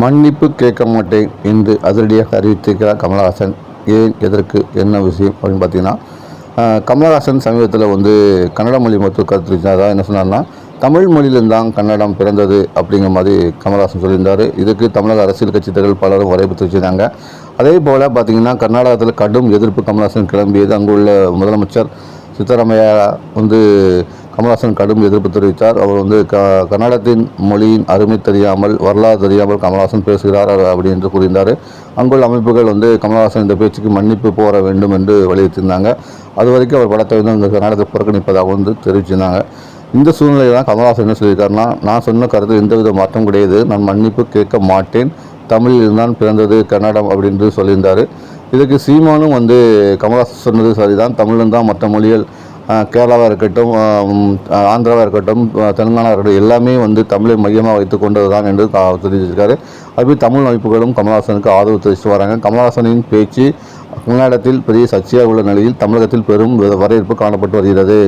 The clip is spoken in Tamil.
மன்னிப்பு கேட்க மாட்டேன் என்று அதிரடியாக அறிவித்திருக்கிறார் கமலஹாசன். ஏன் எதற்கு என்ன விஷயம் அப்படின்னு பார்த்தீங்கன்னா கமலஹாசன் சமீபத்தில் வந்து கன்னட மொழி மருத்துவ கருத்து அதாவது என்ன சொன்னார்னா தமிழ் மொழியிலிருந்து தான் கன்னடம் பிறந்தது அப்படிங்கிற மாதிரி கமலஹாசன் சொல்லியிருந்தார். இதுக்கு தமிழக அரசியல் கட்சித்தர்கள் பலரும் வரவேற்பு தெரிவிச்சிருந்தாங்க அதே போல் பார்த்தீங்கன்னா கர்நாடகத்தில் கடும் எதிர்ப்பு கமலஹாசன் கிளம்பியது. அங்குள்ள முதலமைச்சர் சித்தராமையா வந்து கமல்ஹாசன் கடும் எதிர்ப்பு தெரிவித்தார். அவர் வந்து க கன்னடத்தின் மொழியின் அருமை தெரியாமல் வரலாறு தெரியாமல் கமல்ஹாசன் பேசுகிறார் அவர் அப்படி என்று கூறியிருந்தார். அங்குள்ள அமைப்புகள் வந்து கமல்ஹாசன் இந்த பேச்சுக்கு மன்னிப்பு கோர வேண்டும் என்று வலியுறுத்தியிருந்தாங்க. அது வரைக்கும் அவர் படத்தை வந்து அந்த கர்நாடகத்தை புறக்கணிப்பதாக வந்து தெரிவிச்சிருந்தாங்க. இந்த சூழ்நிலையில் தான் கமல்ஹாசன் என்ன சொல்லியிருக்காருன்னா நான் சொன்ன கருத்து எந்தவித மாற்றம் கிடையாது. நான் மன்னிப்பு கேட்க மாட்டேன். தமிழில் தான் பிறந்தது கன்னடம் அப்படின்னு சொல்லியிருந்தார். இதுக்கு சீமானும் வந்து கமல்ஹாசன் சொன்னது சரிதான். தமிழ்ல தான் மற்ற மொழிகள் கேரளாவாக இருக்கட்டும் ஆந்திராவாக இருக்கட்டும் தெலுங்கானா இருக்கட்டும் எல்லாமே வந்து தமிழை மையமாக வைத்து கொண்டது தான் என்று தெரிவிச்சிருக்காரு. அப்படி தமிழ் அமைப்புகளும் கமல்ஹாசனுக்கு ஆதரவு தெரிவித்து வராங்க. கமல்ஹாசனின் பேச்சு கர்நாடகத்தில் பெரிய சர்ச்சையாக உள்ள நிலையில் தமிழகத்தில் பெரும் வரவேற்பு காணப்பட்டு வருகிறது.